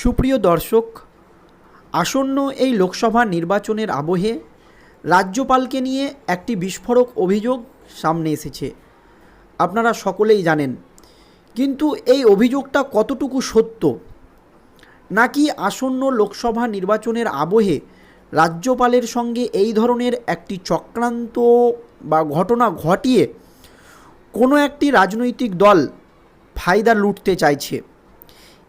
সুপ্রিয় দর্শক, আসন্ন এই লোকসভা নির্বাচনের আবহে রাজ্যপালকে নিয়ে একটি বিস্ফোরক অভিযোগ সামনে এসেছে। আপনারা সকলেই জানেন, কিন্তু এই অভিযোগটা কতটুকু সত্য? নাকি আসন্ন লোকসভা নির্বাচনের আবহে রাজ্যপালের সঙ্গে এই ধরনের একটি চক্রান্ত বা ঘটনা ঘটিয়ে কোনো একটি রাজনৈতিক দল ফায়দা লুটতে চাইছে?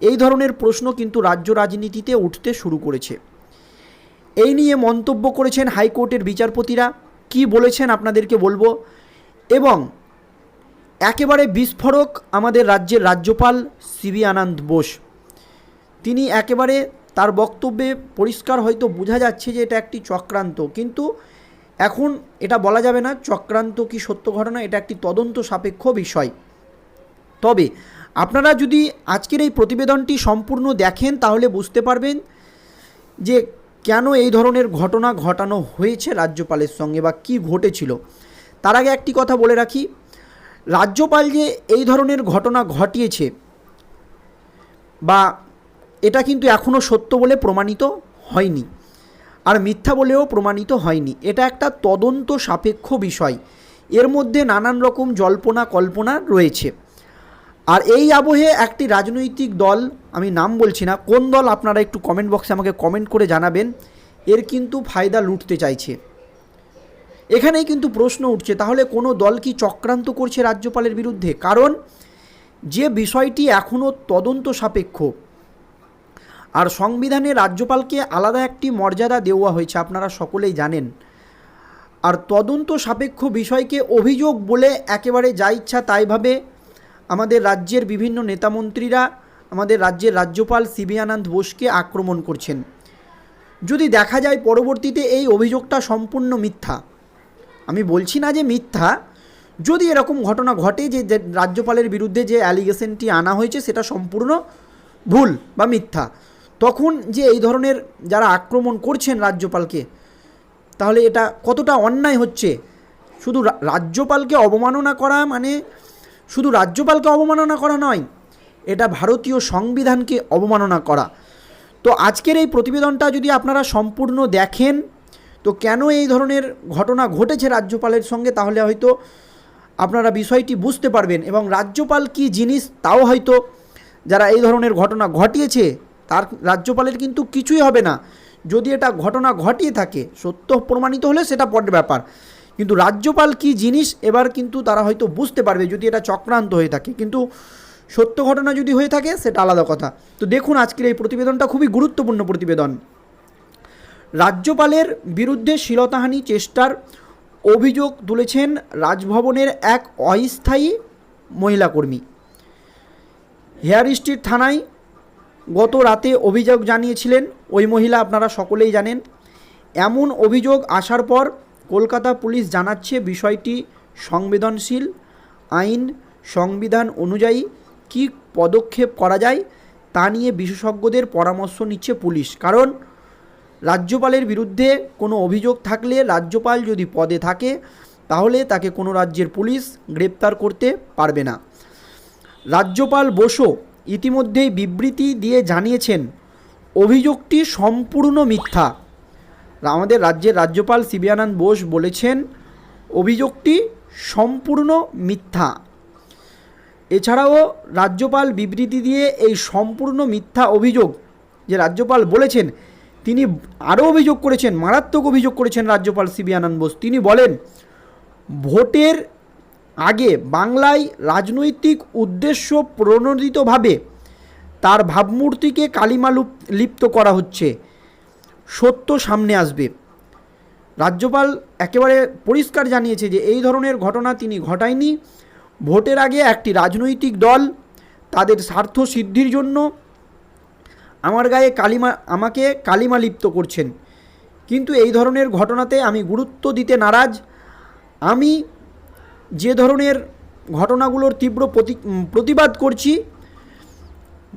এই ধরনের প্রশ্ন কিন্তু রাজ্য রাজনীতিতে উঠতে শুরু করেছে। এই নিয়ে মন্তব্য করেছেন হাইকোর্টের বিচারপতিরা। কি বলেছেন আপনাদেরকে বলব? এবং একেবারে বিস্ফোরক আমাদের রাজ্যের রাজ্যপাল সিবি আনন্দ বোস। তিনি একেবারে তার বক্তব্যে পরিষ্কার হয়তো বোঝা যাচ্ছে যে এটা একটি চক্রান্ত, কিন্তু এখন এটা বলা যাবে না, চক্রান্ত কি সত্য ঘটনা, এটা একটি তদন্ত সাপেক্ষ বিষয়। তবে আপনারা যদি আজকের এই প্রতিবেদনটি সম্পূর্ণ দেখেন, তাহলে বুঝতে পারবেন যে কেন এই ধরনের ঘটনা ঘটানো হয়েছে রাজ্যপালের সঙ্গে বা কি ঘটেছিল। তার আগে একটি কথা বলে রাখি, রাজ্যপাল যে এই ধরনের ঘটনা ঘটিয়েছে বা এটা কিন্তু এখনও সত্য বলে প্রমাণিত হয়নি আর মিথ্যা বলেও প্রমাণিত হয়নি। এটা একটা তদন্ত সাপেক্ষ বিষয়। এর মধ্যে নানান রকম জল্পনা কল্পনা রয়েছে। আর এই আবহে একটি রাজনৈতিক দল, আমি নাম বলছি না, কোন দল আপনারা একটু কমেন্ট বক্সে আমাকে কমেন্ট করে জানাবেন, এর কিন্তু ফায়দা লুটতে চাইছে। এখানেই কিন্তু প্রশ্ন উঠছে, তাহলে কোনো দল কি চক্রান্ত করছে রাজ্যপালের বিরুদ্ধে? কারণ যে বিষয়টি এখনও তদন্ত সাপেক্ষ, আর সংবিধানে রাজ্যপালকে আলাদা একটি মর্যাদা দেওয়া হয়েছে, আপনারা সকলেই জানেন। আর তদন্ত সাপেক্ষ বিষয়কে অভিযোগ বলে একেবারে যা ইচ্ছা তাইভাবে আমাদের রাজ্যের বিভিন্ন নেতামন্ত্রীরা আমাদের রাজ্যের রাজ্যপাল সিবি আনন্দ বোসকে আক্রমণ করছেন। যদি দেখা যায় পরবর্তীতে এই অভিযোগটা সম্পূর্ণ মিথ্যা, আমি বলছি না যে মিথ্যা, যদি এরকম ঘটনা ঘটে যে রাজ্যপালের বিরুদ্ধে যে অ্যালিগেশনটি আনা হয়েছে সেটা সম্পূর্ণ ভুল বা মিথ্যা, তখন যে এই ধরনের যারা আক্রমণ করছেন রাজ্যপালকে, তাহলে এটা কতটা অন্যায় হচ্ছে? শুধু রাজ্যপালকে অবমাননা করা মানে শুধু রাজ্যপালকে অবমাননা করা নয়, এটা ভারতীয় সংবিধানকে অবমাননা করা। তো আজকের এই প্রতিবেদনটা যদি আপনারা সম্পূর্ণ দেখেন, তো কেন এই ধরনের ঘটনা ঘটেছে রাজ্যপালের সঙ্গে, তাহলে হয়তো আপনারা বিষয়টি বুঝতে পারবেন। এবং রাজ্যপাল কি জিনিস, তাও হয়তো যারা এই ধরনের ঘটনা ঘটিয়েছে, তার রাজ্যপালের কিন্তু কিছুই হবে না। যদি এটা ঘটনা ঘটিয়ে থাকে, সত্য প্রমাণিত হলে সেটা পরের ব্যাপার। কিন্তু রাজ্যপাল কি জিনিস, এবার কিন্তু তারা হয়তো বুঝতে পারবে যদি এটা চক্রান্ত হয়ে থাকে। কিন্তু সত্য ঘটনা যদি হয়ে থাকে, সেটা আলাদা কথা। তো দেখুন আজকের এই প্রতিবেদনটা খুবই গুরুত্বপূর্ণ প্রতিবেদন। রাজ্যপালের বিরুদ্ধে শ্লীলতাহানি চেষ্টার অভিযোগ তুলেছেন রাজভবনের এক অস্থায়ী মহিলা কর্মী। হেয়ার স্ট্রিট থানায় গত রাতে অভিযোগ জানিয়েছিলেন, ওই মহিলা আপনারা সকলেই জানেন। এমন অভিযোগ আসার পর কলকাতা পুলিশ জানাচ্ছে বিষয়টি সংবেদনশীল। আইন সংবিধান অনুযায়ী কী পদক্ষেপ করা যায় তা নিয়ে বিশেষজ্ঞদের পরামর্শ নিচ্ছে পুলিশ। কারণ রাজ্যপালের বিরুদ্ধে কোনো অভিযোগ থাকলে রাজ্যপাল যদি পদে থাকে, তাহলে তাকে কোনো রাজ্যের পুলিশ গ্রেপ্তার করতে পারবে না। রাজ্যপাল বসু ইতিমধ্যেই বিবৃতি দিয়ে জানিয়েছেন, অভিযোগটি সম্পূর্ণ মিথ্যা। আমাদের রাজ্যের রাজ্যপাল সিবিয়ানন্দ বোস বলেছেন, অভিযোগটি সম্পূর্ণ মিথ্যা। এছাড়াও রাজ্যপাল বিবৃতি দিয়ে এই সম্পূর্ণ মিথ্যা অভিযোগ যে রাজ্যপাল বলেছেন, তিনি আরও অভিযোগ করেছেন, মারাত্মক অভিযোগ করেছেন রাজ্যপাল সিবি আনন্দ বোস। তিনি বলেন, ভোটের আগে বাংলায় রাজনৈতিক উদ্দেশ্য প্রণোদিতভাবে তার ভাবমূর্তিকে কালিমা লুপ- লিপ্ত করা হচ্ছে। সত্য সামনে আসবে। রাজ্যপাল একেবারে পরিষ্কার জানিয়েছে যে এই ধরনের ঘটনা তিনি ঘটায়নি। ভোটের আগে একটি রাজনৈতিক দল তাদের স্বার্থ সিদ্ধির জন্য আমার গায়ে কালিমা, আমাকে কালিমা লিপ্ত করছেন। কিন্তু এই ধরনের ঘটনাতে আমি গুরুত্ব দিতে নারাজ। আমি যে ধরনের ঘটনাগুলোর তীব্র প্রতি, প্রতিবাদ করছি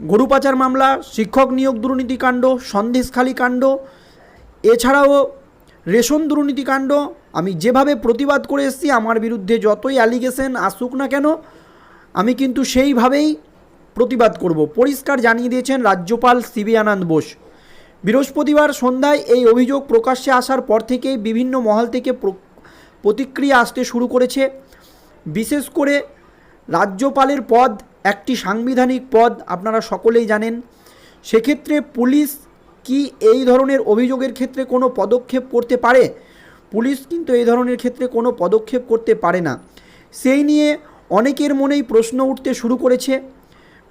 গরু পাচার মামলা, শিক্ষক নিয়োগ দুর্নীতিকাণ্ড সন্দেশখালী কাণ্ড, এছাড়াও রেশন দুর্নীতিকাণ্ড আমি যেভাবে প্রতিবাদ করে এসেছি, আমার বিরুদ্ধে যতই অ্যালিগেশন আসুক না কেন, আমি কিন্তু সেইভাবেই প্রতিবাদ করব। পরিষ্কার জানিয়ে দিয়েছেন রাজ্যপাল সিবি আনন্দ বোস। বৃহস্পতিবার সন্ধ্যায় এই অভিযোগ প্রকাশ্যে আসার পর থেকেই বিভিন্ন মহল থেকে প্র- প্রতিক্রিয়া আসতে শুরু করেছে। বিশেষ করে রাজ্যপালের পদ একটি সাংবিধানিক পদ আপনারা সকলেই জানেন। সেক্ষেত্রে পুলিশ কি এই ধরনের অভিযোগের ক্ষেত্রে কোনো পদক্ষেপ করতে পারে? পুলিশ কিন্তু এই ধরনের ক্ষেত্রে কোনো পদক্ষেপ করতে পারে না। সেই নিয়ে অনেকের মনেই প্রশ্ন উঠতে শুরু করেছে।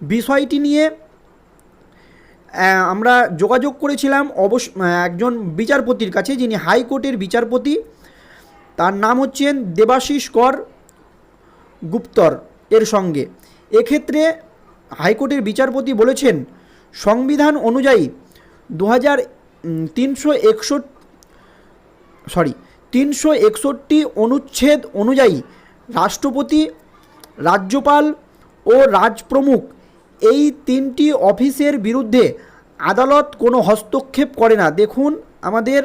বিষয়টি নিয়ে আমরা যোগাযোগ করেছিলাম অবশ্য একজন বিচারপতির কাছে, যিনি হাইকোর্টের বিচারপতি। তার নাম হচ্ছেন দেবাশিস কর গুপ্তর এর সঙ্গে। এক্ষেত্রে হাইকোর্টের বিচারপতি বলেছেন, সংবিধান অনুযায়ী দু হাজার তিনশো একষট্টি, সরি, তিনশো একষট্টি অনুচ্ছেদ অনুযায়ী রাষ্ট্রপতি, রাজ্যপাল ও রাজপ্রমুখ এই তিনটি অফিসের বিরুদ্ধে আদালত কোনো হস্তক্ষেপ করে না। দেখুন, আমাদের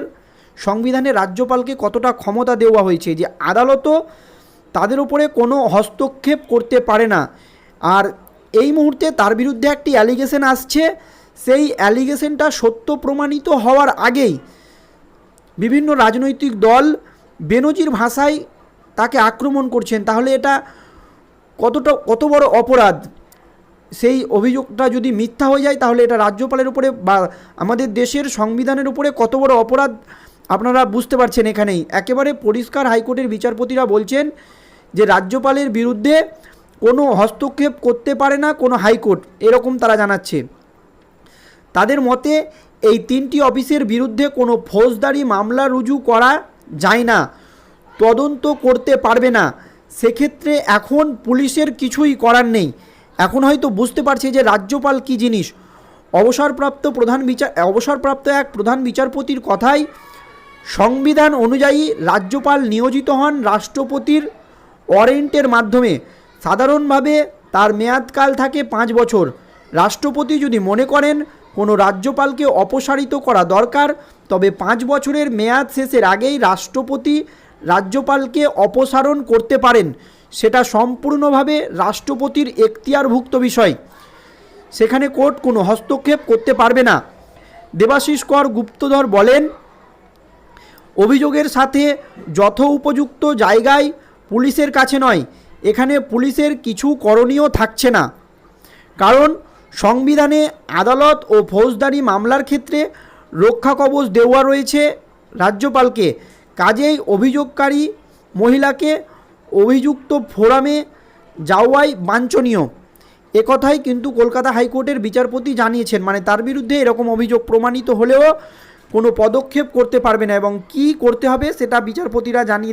সংবিধানে রাজ্যপালকে কতটা ক্ষমতা দেওয়া হয়েছে যে আদালতও তাদের উপরে কোনো হস্তক্ষেপ করতে পারে না। আর এই মুহূর্তে তার বিরুদ্ধে একটি অ্যালিগেশন আসছে। সেই অ্যালিগেশনটা সত্য প্রমাণিত হওয়ার আগেই বিভিন্ন রাজনৈতিক দল বেনজির ভাষায় তাকে আক্রমণ করছেন। তাহলে এটা কতটা, কত বড় অপরাধ? সেই অভিযোগটা যদি মিথ্যা হয়ে যায়, তাহলে এটা রাজ্যপালের উপরে বা আমাদের দেশের সংবিধানের উপরে কত বড় অপরাধ আপনারা বুঝতে পারছেন এখানেই। একেবারে পরিষ্কার হাইকোর্টের বিচারপতিরা বলছেন যে রাজ্যপালের বিরুদ্ধে কোনো হস্তক্ষেপ করতে পারে না, কোনো হাইকোর্ট, এরকম তারা জানাচ্ছে। তাদের মতে, এই তিনটি অফিসের বিরুদ্ধে কোনো ফৌজদারি মামলা রুজু করা যায় না, তদন্ত করতে পারবে না। সেক্ষেত্রে এখন পুলিশের কিছুই করার নেই। এখন হয়তো বুঝতে পারছে যে রাজ্যপাল কী জিনিস। অবসরপ্রাপ্ত প্রধান বিচার অবসরপ্রাপ্ত এক প্রধান বিচারপতির কথাই সংবিধান অনুযায়ী রাজ্যপাল নিয়োজিত হন রাষ্ট্রপতির ওয়ারেন্টের মাধ্যমে। সাধারণভাবে তার মেয়াদকাল থাকে পাঁচ বছর। রাষ্ট্রপতি যদি মনে করেন কোনো রাজ্যপালকে অপসারিত করা দরকার, তবে পাঁচ বছরের মেয়াদ শেষের আগেই রাষ্ট্রপতি রাজ্যপালকে অপসারণ করতে পারেন। সেটা সম্পূর্ণভাবে রাষ্ট্রপতির এখতিয়ারভুক্ত বিষয়। সেখানে কোর্ট কোনো হস্তক্ষেপ করতে পারবে না। দেবাশিস কর গুপ্তধর বলেন, অভিযোগের সাথে যথোপযুক্ত জায়গায় পুলিশের কাছে নয় এখানে পুলিশের কিছু করণীয় থাকছে না। কারণ সংবিধানে আদালত ও ফৌজদারি মামলার ক্ষেত্রে রক্ষা কবচ দেওয়া রয়েছে রাজ্যপালকে। কাজেই অভিযোগকারী মহিলাকে অভিযুক্ত ফোরামে যাওয়াই বাঞ্ছনীয়। একথাই কিন্তু কলকাতা হাইকোর্টের বিচারপতি জানিয়েছেন মানে তার বিরুদ্ধে এরকম অভিযোগ প্রমাণিত হলেও কোনো পদক্ষেপ করতে পারবে না এবং কি করতে হবে সেটা বিচারপতিরা জানিয়ে